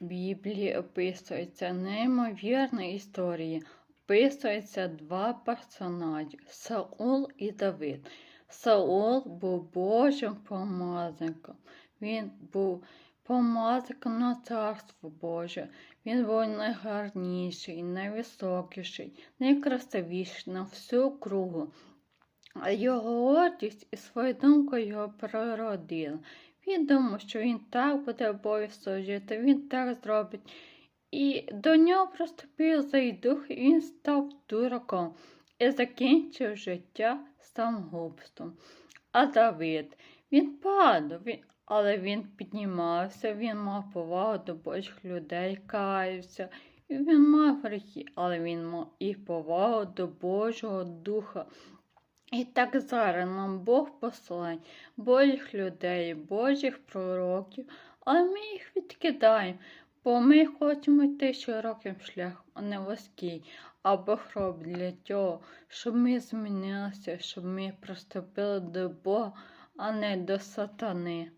Біблії описується неймовірна історія. Описується два персонажі Саул і Давид. Саул був Божим помазником. Він був помазником на царство Боже. Він був найгарніший, найвисокіший, найкрасивіший на всю кругу. А його гордість і свою думку його природила. Він думав, що він так буде Богу служити, він так зробить. І до нього проступив злий дух, і він став дураком і закінчив життя самогубством. А Давид, він падав, він, але він піднімався, він мав повагу до Божих людей, каявся. І він мав гріхи, але він мав і повагу до Божого Духа. І так зараз нам Бог посилає Божих людей, Божих пророків, але ми їх відкидаємо, бо ми хочемо йти широким шляхом, а не вузький. А Бог робить для того, щоб ми змінилися, щоб ми приступили до Бога, а не до сатани.